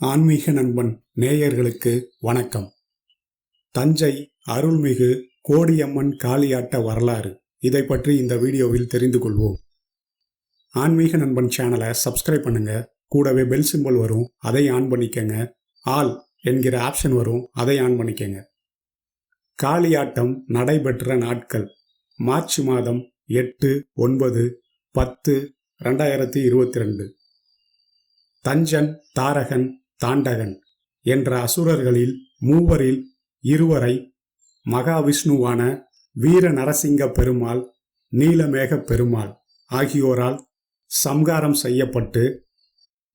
ஆன்மீக நண்பன் நேயர்களுக்கு வணக்கம். தஞ்சை அருள்மிகு கோடியம்மன் காளியாட்ட வரலாறு. இதை பற்றி இந்த வீடியோவில் தெரிந்து கொள்வோம். ஆன்மீக நண்பன் சேனலை சப்ஸ்கிரைப் பண்ணுங்க. கூடவே பெல் சிம்பல் வரும் அதை ஆன் பண்ணிக்கங்க. ஆல் என்கிற ஆப்ஷன் வரும் அதை ஆன் பண்ணிக்கங்க. காளியாட்டம் நடைபெற்ற நாட்கள். மார்ச் மாதம் எட்டு ஒன்பது பத்து ரெண்டாயிரத்தி இருபத்தி ரெண்டு. தஞ்சன் தாரகன் தாண்டகன் என்ற அசுரர்களில் மூவரில் இருவரை மகாவிஷ்ணுவான வீர நரசிங்க பெருமாள் நீலமேக பெருமாள் ஆகியோரால் சம்காரம் செய்யப்பட்டு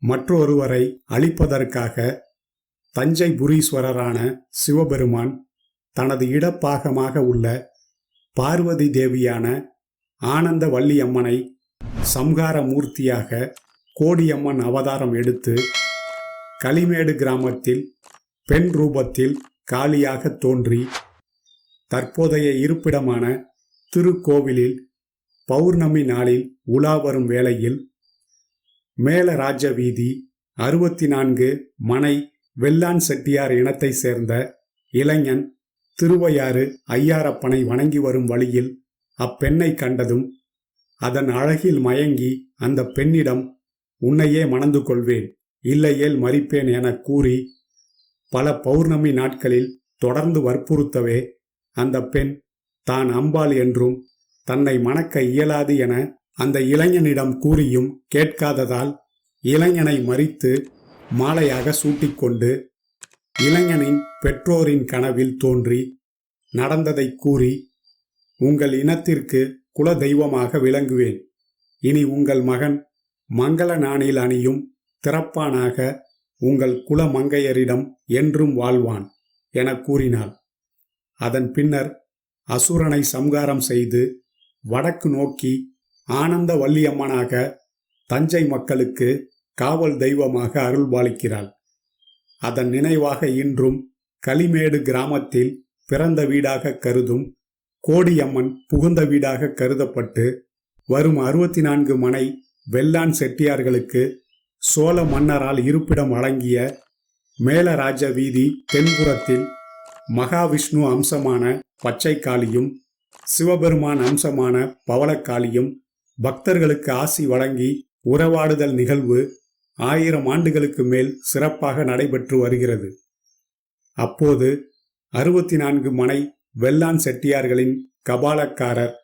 மற்றொருவரை அழிப்பதற்காக தஞ்சை புரீஸ்வரரான சிவபெருமான் தனது இடப்பாகமாக உள்ள பார்வதி தேவியான ஆனந்த வள்ளியம்மனை சம்ஹார மூர்த்தியாக கோடியம்மன் அவதாரம் எடுத்து களிமேடு கிராமத்தில் பெண் ரூபத்தில் காலியாக தோன்றி தற்போதைய இருப்பிடமான திருக்கோவிலில் பௌர்ணமி நாளில் உலா வரும் வேளையில் மேலராஜ வீதி அறுபத்தி நான்கு மனை வெள்ளான் செட்டியார் இனத்தை சேர்ந்த இளைஞன் திருவையாறு ஐயாரப்பனை வணங்கி வரும் வழியில் அப்பெண்ணை கண்டதும் அதன் அழகில் மயங்கி அந்த பெண்ணிடம் உன்னையே மணந்து கொள்வேன். இல்லையேல் மறிப்பேன் என கூறி பல பௌர்ணமி நாட்களில் தொடர்ந்து வற்புறுத்தவே அந்த பெண் தான் அம்பாள் என்றும் தன்னை மணக்க இயலாது என அந்த இளைஞனிடம் கூறியும் கேட்காததால் இளைஞனை மறித்து மாலையாக சூட்டிக்கொண்டு இளைஞனின் பெற்றோரின் கனவில் தோன்றி நடந்ததை கூறி உங்கள் இனத்திற்கு குல தெய்வமாக விளங்குவேன். இனி உங்கள் மகன் மங்கள நாணில் அணியும் திறப்பானாக உங்கள் குல மங்கையரிடம் என்றும் வாழ்வான் என கூறினாள். அதன் பின்னர் அசுரனை சம்காரம் செய்து வடக்கு நோக்கி ஆனந்த வள்ளியம்மனாக தஞ்சை மக்களுக்கு காவல் தெய்வமாக அருள்பாலிக்கிறாள் அதன் நினைவாக இன்றும் களிமேடு கிராமத்தில் பிறந்த வீடாக கருதும் கோடியம்மன் புகுந்த வீடாக கருதப்பட்டு வரும் அறுபத்தி நான்கு மனை வெள்ளான் செட்டியார்களுக்கு சோழ மன்னரால் இருப்பிடம் வழங்கிய மேலராஜ வீதி தென்புறத்தில் மகாவிஷ்ணு அம்சமான பச்சைக்காளியும் சிவபெருமான் அம்சமான பவளக்காளியும் பக்தர்களுக்கு ஆசி வழங்கி உறவாடுதல் நிகழ்வு ஆயிரம் ஆண்டுகளுக்கு மேல் சிறப்பாக நடைபெற்று வருகிறது. அப்போது அறுபத்தி நான்கு மனை வெள்ளான் செட்டியார்களின் கபாலக்காரர்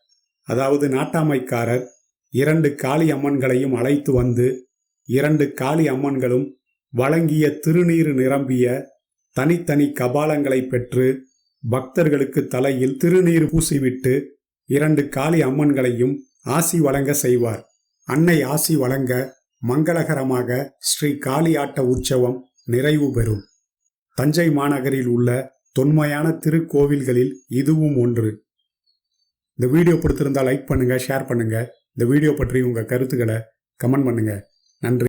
அதாவது நாட்டாமைக்காரர் இரண்டு காளி அம்மன்களையும் அழைத்து வந்து இரண்டு காளி அம்மன்களும் வழங்கிய திருநீர் நிரம்பிய தனித்தனி கபாலங்களை பெற்று பக்தர்களுக்கு தலையில் திருநீர் பூசிவிட்டு இரண்டு காளி அம்மன்களையும் ஆசி வழங்க செய்வார். அன்னை ஆசி வழங்க மங்களகரமாக ஸ்ரீ காளியாட்ட உற்சவம் நிறைவு பெறும். தஞ்சை மாநகரில் உள்ள தொன்மையான திருக்கோவில்களில் இதுவும் ஒன்று. இந்த வீடியோ பிடித்திருந்தால் லைக் பண்ணுங்கள் ஷேர் பண்ணுங்கள் இந்த வீடியோ பற்றி உங்கள் கருத்துக்களை கமெண்ட் பண்ணுங்கள் நன்றி